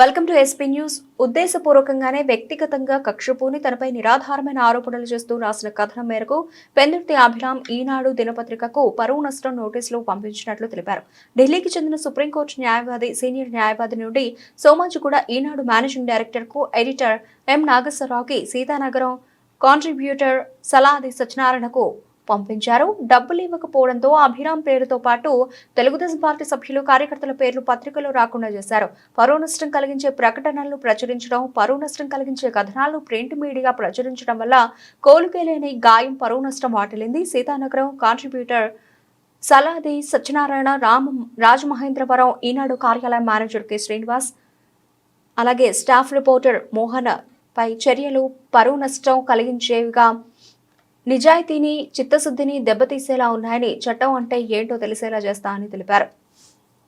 Welcome to SP news ఉద్దేశపూర్వకంగానే వ్యక్తిగతంగా కక్షపూని తనపై నిరాధారమైన ఆరోపణలు చేస్తూ రాసిన కథనం మేరకు పెందుర్తి అభిరామ్ ఈనాడు దినపత్రికకు పరువు నష్టం నోటీసులు పంపించినట్లు తెలిపారు. ఢిల్లీకి చెందిన సుప్రీంకోర్టు న్యాయవాది సీనియర్ న్యాయవాది నుండి సోమాజిగూడ ఈనాడు మేనేజింగ్ డైరెక్టర్కు ఎడిటర్ ఎం నాగేశ్వరరావుకి సీతానగరం కాంట్రిబ్యూటర్ సలాది సత్యనారాయణకు పంపించారు. డబ్బులు ఇవ్వకపోవడంతో అభిరామ్ పేరుతో పాటు తెలుగుదేశం పార్టీ సభ్యులు కార్యకర్తల పేర్లు పత్రికలో రాకుండా చేశారు. పరువు నష్టం కలిగించే ప్రకటనలను ప్రచురించడం పరువు నష్టం కలిగించే కథనాలను ప్రింట్ మీడియా ప్రచురించడం వల్ల కోలుకేలేని గాయం పరువు నష్టం వాటిల్లింది. సీతానగరం కాంట్రిబ్యూటర్ సలాది సత్యనారాయణ రామ రాజమహేంద్రవరం ఈనాడు కార్యాలయం మేనేజర్ కె. శ్రీనివాస్ అలాగే స్టాఫ్ రిపోర్టర్ మోహన్ పై చర్యలు పరువు నష్టం కలిగించేవిగా నిజాయితీని చిత్తశుద్ధిని దెబ్బతీసేలా ఉన్నాయని చట్టం అంటే ఏంటో తెలిసేలా చేస్తా అని తెలిపారు.